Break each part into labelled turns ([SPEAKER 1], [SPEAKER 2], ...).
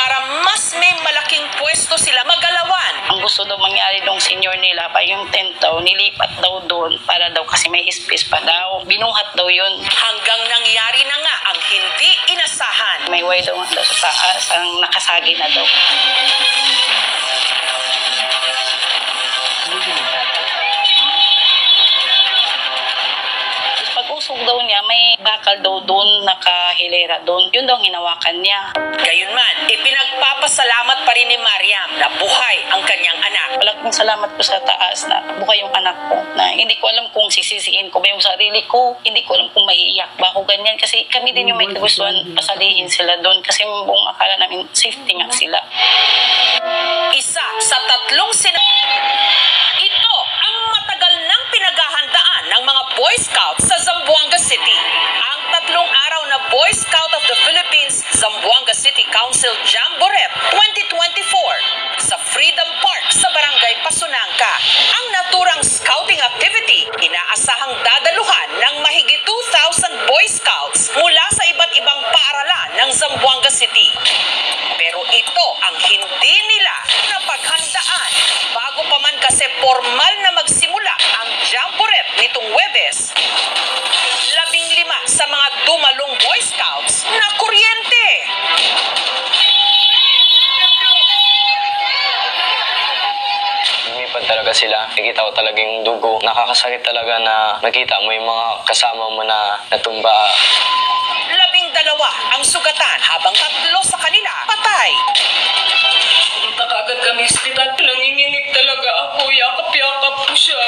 [SPEAKER 1] para mas may malaking pwesto sila magalawan.
[SPEAKER 2] Ang gusto daw mangyari nung senior nila pa yung tent daw, nilipat daw doon para daw kasi may space pa daw. Binuhat daw yun.
[SPEAKER 1] Hanggang nangyari na nga ang hindi inasahan.
[SPEAKER 2] May way daw nga daw sa taas, ang nakasagi na daw. Bakal daw doon, nakahilera doon. Yun daw ang hinawakan niya.
[SPEAKER 1] Gayunman, ipinagpapasalamat pa rin ni Mariam na buhay ang kanyang anak.
[SPEAKER 2] Malaking salamat ko sa taas na buhay yung anak ko. Na hindi ko alam kung sisisiin ko ba yung sarili ko. Hindi ko alam kung maiiyak ba ako ganyan. Kasi kami din yung may kagustuhan pasalihin sila doon. Kasi buong akala namin safety nga sila.
[SPEAKER 1] Isa sa tatlong sina... Ito ang matagal nang pinaghahandaan ng mga Boy Scouts sa Zamboanga City. Ang tatlong araw na Boy Scout of the Philippines Zamboanga City Council Jamboree 2024 sa Freedom Park sa Barangay Pasunangka. Ang naturang scouting activity inaasahang dadaluhan ng mahigit 2,000 Boy Scouts mula sa iba't ibang paaralan ng Zamboanga City. Pero ito ang hindi nila napaghandaan. Bago pa man kasi formal
[SPEAKER 3] talaga sila. Nakita ko talaga yung dugo. Nakakasakit talaga na nakita mo yung mga kasama mo na natumba.
[SPEAKER 1] Labing dalawa ang sugatan habang tatlo sa kanila patay.
[SPEAKER 4] Pumunta ka agad kami sa ospital. Nanginginig talaga ako. Yakap-yakap ko siya.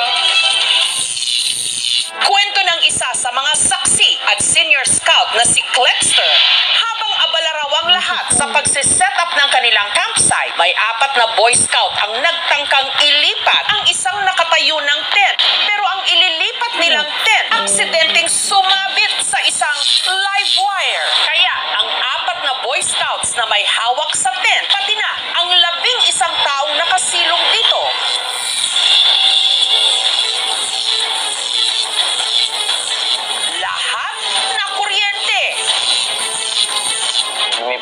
[SPEAKER 1] Kwento ng isa sa mga saksi at senior scout na si Clexter, habang abala raw ang lahat sa pagsiset up ng kanilang campsite, may apat na boy scout ang nagtangkang ilipat. Ang isang nakatayo ng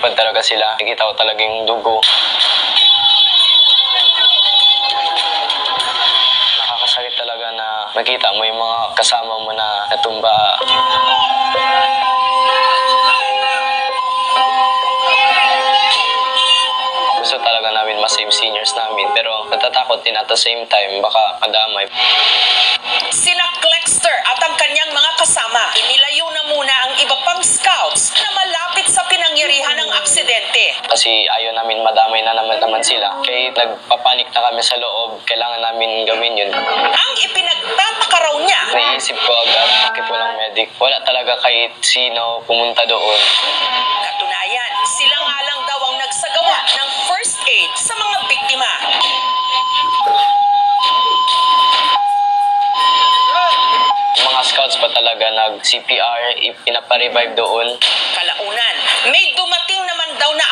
[SPEAKER 3] Lumipad talaga sila. Nakita ko talaga yung dugo. Nakakasakit talaga na nakita mo yung mga kasama mo na natumba. Gusto talaga namin masave seniors namin pero natatakot din at the same time baka madamay.
[SPEAKER 1] Sina
[SPEAKER 3] kasi ayaw namin madamay na naman naman sila. Kaya nagpapanik na kami sa loob, kailangan namin gawin yun.
[SPEAKER 1] Ang ipinagtataka raw niya,
[SPEAKER 3] Naisip ko agad, bakit walang medic? Wala talaga kahit sino pumunta doon.
[SPEAKER 1] katunayan, sila nga lang daw ang nagsagawa ng first aid sa mga biktima.
[SPEAKER 3] Mga scouts pa talaga nag-CPR, ipinaparevive doon.
[SPEAKER 1] Kalaunan, may dumating naman daw na